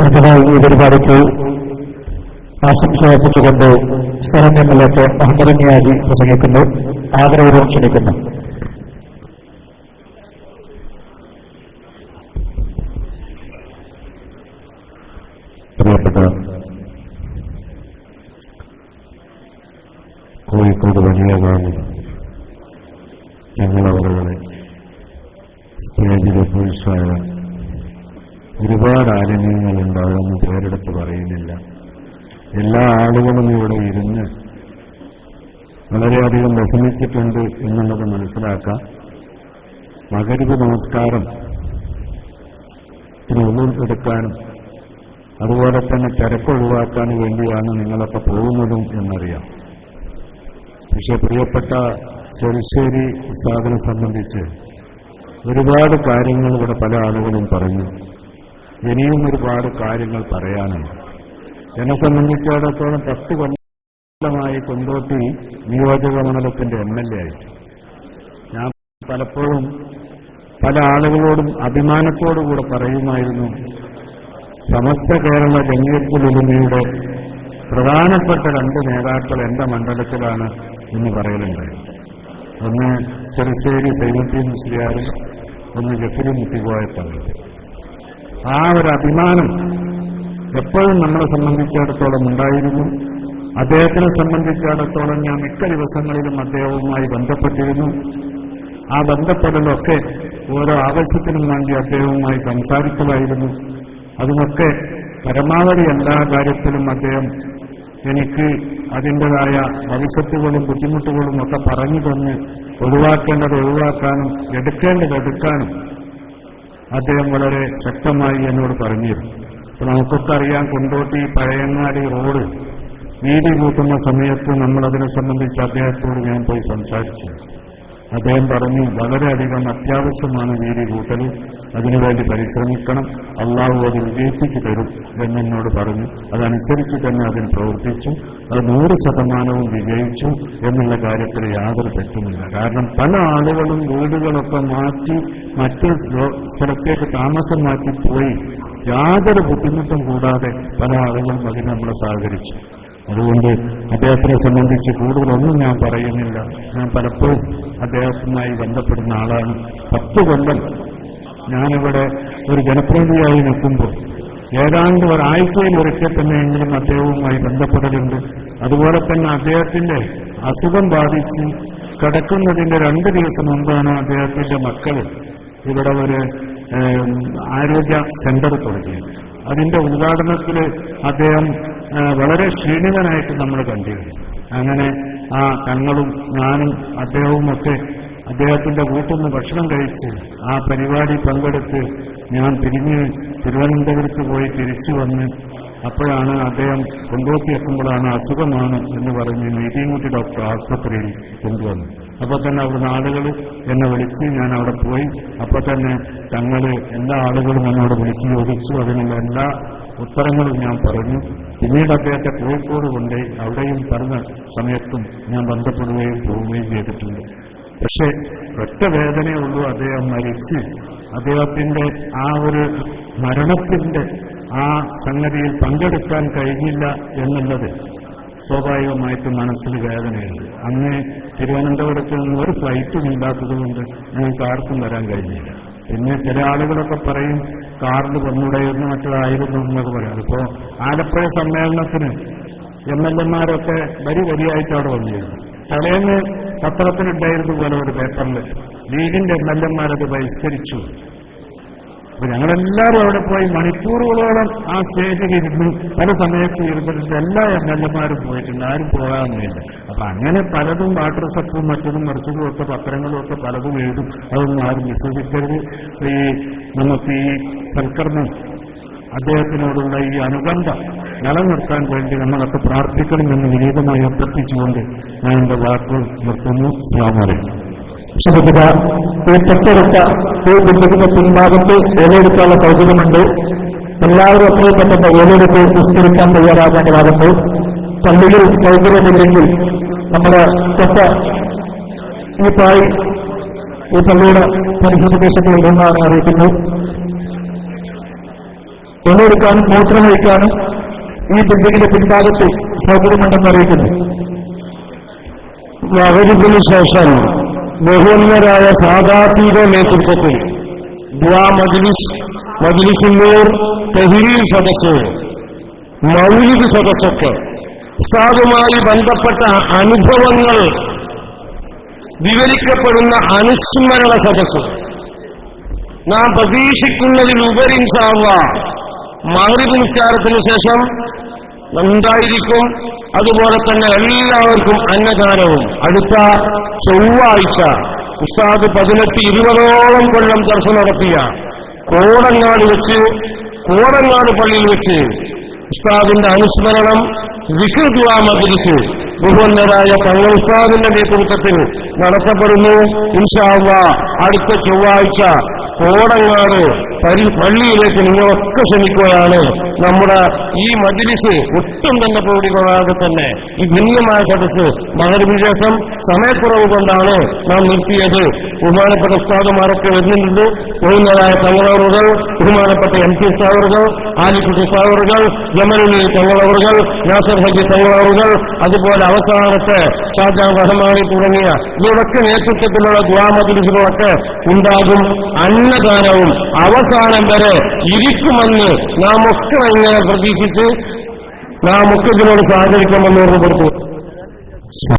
അടുത്തതായി ഈ പരിപാടിക്ക് ആശംസ അർപ്പിച്ചുകൊണ്ട് സ്ഥലം M L A Muhammad Niyazi പ്രസംഗിക്കുന്നു. ആദരവൂർവം ക്ഷണിക്കുന്നു. പ്രിയപ്പെട്ട കോഴിക്കോട് വലിയ ഞങ്ങൾ അവരുടെ സ്റ്റേജിലെ പുരുഷായ ഒരുപാട് ആലിന്യങ്ങളുണ്ടാകുമെന്ന് പേരെടുത്ത് പറയുന്നില്ല. എല്ലാ ആളുകളും ഇവിടെ ഇരുന്ന് വളരെയധികം വിഷമിച്ചിട്ടുണ്ട് എന്നുള്ളത് മനസ്സിലാക്കാം. മകരുവ് നമസ്കാരം ഇതിന് എടുക്കാനും അതുപോലെ തന്നെ തിരക്കൊഴിവാക്കാൻ വേണ്ടിയാണ് നിങ്ങളൊക്കെ പോകുന്നതും എന്നറിയാം. പക്ഷെ പ്രിയപ്പെട്ട ചെറുശ്ശേരി സാധനം സംബന്ധിച്ച് ഒരുപാട് കാര്യങ്ങൾ ഇവിടെ പല ആളുകളും പറഞ്ഞു. ഇനിയും ഒരുപാട് കാര്യങ്ങൾ പറയാനുണ്ട്. എന്നെ സംബന്ധിച്ചിടത്തോളം പത്ത് കൊല്ലമായി കൊണ്ടോട്ടി നിയോജക മണ്ഡലത്തിന്റെ എം എൽ എ ആയി. ഞാൻ പലപ്പോഴും പല ആളുകളോടും അഭിമാനത്തോടുകൂടെ പറയുമായിരുന്നു സമസ്ത കേരള ജംഗീയത്തുലുമിയുടെ പ്രധാനപ്പെട്ട രണ്ട് നേതാക്കൾ എന്റെ മണ്ഡലത്തിലാണ് എന്ന് പറയലുണ്ട്. ഒന്ന് ചെറുശ്ശേരി സൈനുദ്ദീൻ മുസ്ലിയാരും ഒന്ന് ജഫിരി മുത്തിക്കോയത്താണ് ആ ഒരു അഭിമാനം എപ്പോഴും നമ്മളെ സംബന്ധിച്ചിടത്തോളം ഉണ്ടായിരുന്നു. അദ്ദേഹത്തിനെ സംബന്ധിച്ചിടത്തോളം ഞാൻ മിക്ക ദിവസങ്ങളിലും അദ്ദേഹവുമായി ബന്ധപ്പെട്ടിരുന്നു. ആ ബന്ധപ്പെടലൊക്കെ ഓരോ ആവശ്യത്തിനും വേണ്ടി അദ്ദേഹവുമായി സംസാരിക്കുമായിരുന്നു അതിനൊക്കെ പരമാവധി എല്ലാ കാര്യത്തിലും അദ്ദേഹം എനിക്ക് അതിന്റെതായ ഭവിഷ്യത്തുകളും ബുദ്ധിമുട്ടുകളും ഒക്കെ പറഞ്ഞു തന്ന് ഒഴിവാക്കേണ്ടത് ഒഴിവാക്കാനും എടുക്കേണ്ടത് എടുക്കാനും അദ്ദേഹം വളരെ ശക്തമായി എന്നോട് പറഞ്ഞിരുന്നു. അപ്പൊ നമുക്കൊക്കെ അറിയാം കൊണ്ടോട്ടി പഴയങ്ങാടി റോഡ് വീതി കൂട്ടുന്ന സമയത്ത് നമ്മളതിനെ സംബന്ധിച്ച് അദ്ദേഹത്തോട് ഞാൻ പോയി സംസാരിച്ചു അദ്ദേഹം പറഞ്ഞു വളരെയധികം അത്യാവശ്യമാണ് വീതി കൂട്ടൽ അതിനുവേണ്ടി പരിശ്രമിക്കണം. അള്ളാഹു അത് വിജയിപ്പിച്ചു തരും എന്നോട് പറഞ്ഞു. അതനുസരിച്ച് തന്നെ അതിൽ പ്രവർത്തിച്ചു. അത് നൂറ് ശതമാനവും വിജയിച്ചു എന്നുള്ള കാര്യത്തിൽ യാതൊരു തെറ്റുമില്ല. കാരണം പല ആളുകളും വീടുകളൊക്കെ മാറ്റി മറ്റ് സ്ഥലത്തേക്ക് താമസം മാറ്റി പോയി യാതൊരു ബുദ്ധിമുട്ടും കൂടാതെ പല ആളുകളും അതിനെ നമ്മളെ സഹകരിച്ചു. അതുകൊണ്ട് അദ്ദേഹത്തിനെ സംബന്ധിച്ച് കൂടുതലൊന്നും ഞാൻ പറയുന്നില്ല. ഞാൻ പലപ്പോഴും അദ്ദേഹവുമായി ബന്ധപ്പെടുന്ന ആളാണ്. പത്ത് കൊല്ലം ഞാനിവിടെ ഒരു ജനപ്രതിനിധിയായി നിൽക്കുമ്പോൾ ഏതാണ്ട് ഒരാഴ്ചയിൽ ഒരിക്കൽ തന്നെയെങ്കിലും അദ്ദേഹവുമായി ബന്ധപ്പെടലുണ്ട്. അതുപോലെ തന്നെ അദ്ദേഹത്തിന്റെ അസുഖം ബാധിച്ച് കിടക്കുന്നതിന്റെ രണ്ട് ദിവസം മുമ്പാണ് അദ്ദേഹത്തിന്റെ മക്കൾ ഇവിടെ ഒരു ആരോഗ്യ സെന്റർ തുടങ്ങിയത്. അതിന്റെ ഉദ്ഘാടനത്തിൽ അദ്ദേഹം വളരെ ക്ഷീണിതനായിട്ട് നമ്മൾ കണ്ടിരുന്നു. അങ്ങനെ ആ തങ്ങളും ഞാനും അദ്ദേഹവും ഒക്കെ അദ്ദേഹത്തിന്റെ വീട്ടിൽ ഭക്ഷണം കഴിച്ച് ആ പരിപാടി പങ്കെടുത്ത് ഞാൻ തിരിഞ്ഞ് തിരുവനന്തപുരത്ത് പോയി തിരിച്ചു വന്ന് അപ്പോഴാണ് അദ്ദേഹം കൊണ്ടുപോക്കിയെത്തുമ്പോഴാണ് അസുഖമാണ് എന്ന് പറഞ്ഞ് നീതിമുട്ടി ഡോക്ടർ ആസ്പത്രിയിൽ കൊണ്ടുവന്നു. അപ്പോൾ തന്നെ അവിടുന്ന് ആളുകൾ എന്നെ വിളിച്ച് ഞാൻ അവിടെ പോയി. അപ്പോൾ തന്നെ തങ്ങൾ എല്ലാ ആളുകളും എന്നോട് വിളിച്ച് ചോദിച്ചു. അതിനുള്ള എല്ലാ ഉത്തരങ്ങളും ഞാൻ പറഞ്ഞു. പിന്നീട് അദ്ദേഹത്തെ കോഴിക്കോട് കൊണ്ട് അവിടെയും പറഞ്ഞ സമയത്തും ഞാൻ ബന്ധപ്പെടുകയും പോവുകയും ചെയ്തിട്ടുണ്ട്. പക്ഷേ ഒറ്റ വേദനയുള്ളൂ അദ്ദേഹം മരിച്ച്. അദ്ദേഹത്തിന്റെ ആ ഒരു മരണത്തിന്റെ ആ സംഗതിയിൽ പങ്കെടുക്കാൻ കഴിഞ്ഞില്ല എന്നുള്ളത് സ്വാഭാവികമായിട്ടും മനസ്സിൽ വേദനയുണ്ട്. അന്ന് തിരുവനന്തപുരത്ത് നിന്ന് ഒരു ഫ്ലൈറ്റും ഇല്ലാത്തതുകൊണ്ട് ഞങ്ങൾക്ക് ആർക്കും വരാൻ കഴിഞ്ഞില്ല. പിന്നെ ചില ആളുകളൊക്കെ പറയും കാറിൽ വന്നുകൂടെയെന്ന് മറ്റതായിരുന്നു എന്നൊക്കെ പറയും. അതിപ്പോ ആലപ്പുഴ സമ്മേളനത്തിന് എം എൽ എമാരൊക്കെ വരി വരിയായിട്ട് അവിടെ വന്നിരുന്നു. തലേന്ന് പത്രത്തിലുണ്ടായിരുന്നു പോലെ ഒരു പേപ്പറിൽ ലീഗിന്റെ എം എൽ എമാരത് ബഹിഷ്കരിച്ചു. അപ്പൊ ഞങ്ങളെല്ലാവരും അവിടെ പോയി മണിക്കൂറുകളോളം ആ സ്റ്റേജിൽ ഇരുന്നു പല സമയത്ത് ഇരുന്നിട്ട് എല്ലാ എം എൽ എമാരും പോയിട്ടുണ്ട്. ആരും പോകാമെന്നില്ല അപ്പൊ അങ്ങനെ പലതും വാട്ടർ സപ്പും മറ്റതും മറിച്ചതും ഒക്കെ പത്രങ്ങളും ഒക്കെ പലതും എഴുതും. അതൊന്നും ആരും വിശ്വസിക്കരുത്. ഈ നമുക്ക് ഈ സൽക്കർമ്മം അദ്ദേഹത്തിനോടുള്ള ഈ അനുബന്ധം നിലനിർത്താൻ വേണ്ടി നമ്മളൊക്കെ പ്രാർത്ഥിക്കണമെന്ന് വിനീതമായി അഭ്യർത്ഥിച്ചുകൊണ്ട് ഞാൻ എന്റെ വാക്കുകൾ നിർത്തുന്നു. സ്ലാമറിയും ശ്രദ്ധിക്കുക. ഈ തൊട്ടടുത്ത ഈ ബിൽഡിങ്ങിന്റെ പിൻഭാഗത്ത് ഇലയെടുക്കാനുള്ള സൗകര്യമുണ്ട്. എല്ലാവരും എത്രയും പെട്ടെന്ന് ഇലയെടുത്ത് നിസ്കരിക്കാൻ തയ്യാറാകേണ്ടതാകുന്നു. പള്ളിയിൽ സൗകര്യമില്ലെങ്കിൽ നമ്മുടെ തൊട്ട ഈ പായി ഈ പള്ളിയുടെ പ്രദേശത്ത് അറിയിക്കുന്നത്. അറിയിക്കുന്നു വെള്ളമെടുക്കാനും മൂത്രം വഹിക്കാനും ഈ ബിൽഡിങ്ങിന്റെ പിൻഭാഗത്ത് സൗകര്യമുണ്ടെന്ന് അറിയിക്കുന്നു. അവരിതിനു ശേഷം ബഹുന്നരായ സാദാതീത നേതൃത്വത്തിൽ ദുവാ മജ്ലിസ് മജ്ലിസിന്നൂർ തെഹ്രീൽ സദസ് മൗലിക് സദസ്സൊക്കെ ഉസ്താദുമായി ബന്ധപ്പെട്ട അനുഭവങ്ങൾ വിവരിക്കപ്പെടുന്ന അനുസ്മരണ സദസ്സ്. നാം പ്രതീക്ഷിക്കുന്നതിലുപരി സാവ മാറി നിസ്കാരത്തിന് ശേഷം ഉണ്ടായിരിക്കും അതുപോലെ തന്നെ എല്ലാവർക്കും അന്നദാനവും. അടുത്ത ചൊവ്വാഴ്ച ഉസ്താദ് പതിനെട്ട് ഇരുപതോളം കൊല്ലം ചർച്ച നടത്തിയ കോടങ്ങാട് വെച്ച് കോടങ്ങാട് പള്ളിയിൽ വെച്ച് ഉസ്താദിന്റെ അനുസ്മരണം വികൃതുവാ മദ്രിസ് ബഹുവന്നരായ തങ്ങൾ ഉസ്താദിന്റെ നേതൃത്വത്തിൽ നടത്തപ്പെടുന്നു. ഇൻഷാവ അടുത്ത ചൊവ്വാഴ്ച കോടങ്ങാട് പള്ളിയിലേക്ക് നിങ്ങളൊക്കെ ക്ഷണിക്കുകയാണ്. നമ്മുടെ ഈ മജിലിസ് ഒട്ടും തന്നെ പ്രൗഢി തന്നെ ഈ ഭിന്നമായ സദസ്സ് മകരവിശേഷം സമയക്കുറവ് കൊണ്ടാണ് നാം നിർത്തിയത്. ബഹുമാനപ്പെട്ട ഉസ്താദുമാരൊക്കെ വരുന്നുണ്ട്. പോകുന്നതായ തങ്ങളവറുകൾ ബഹുമാനപ്പെട്ട എം ടി ഉസ്താദുകൾ ആലിക്കുട്ടി ഉസ്താദുകൾ ജമലുള്ളി തങ്ങളവറുകൾ നാസർ ഹജി തങ്ങളവറുകൾ അതുപോലെ അവസാനത്തെ ഷാജാൻ റഹ്മാനി തുടങ്ങിയ ഇവരൊക്കെ നേതൃത്വത്തിലുള്ള ദ്വാമതിരികളൊക്കെ ഉണ്ടാകും. അന്നദാനവും അവസാനം വരെ ഇരിക്കുമെന്ന് നാം ഒക്കെ ഇങ്ങനെ പ്രതീക്ഷിച്ച് നാം ഒക്കെ ഇതിനോട് സഹകരിക്കുമെന്ന് ഓർമ്മപ്പെടുത്തും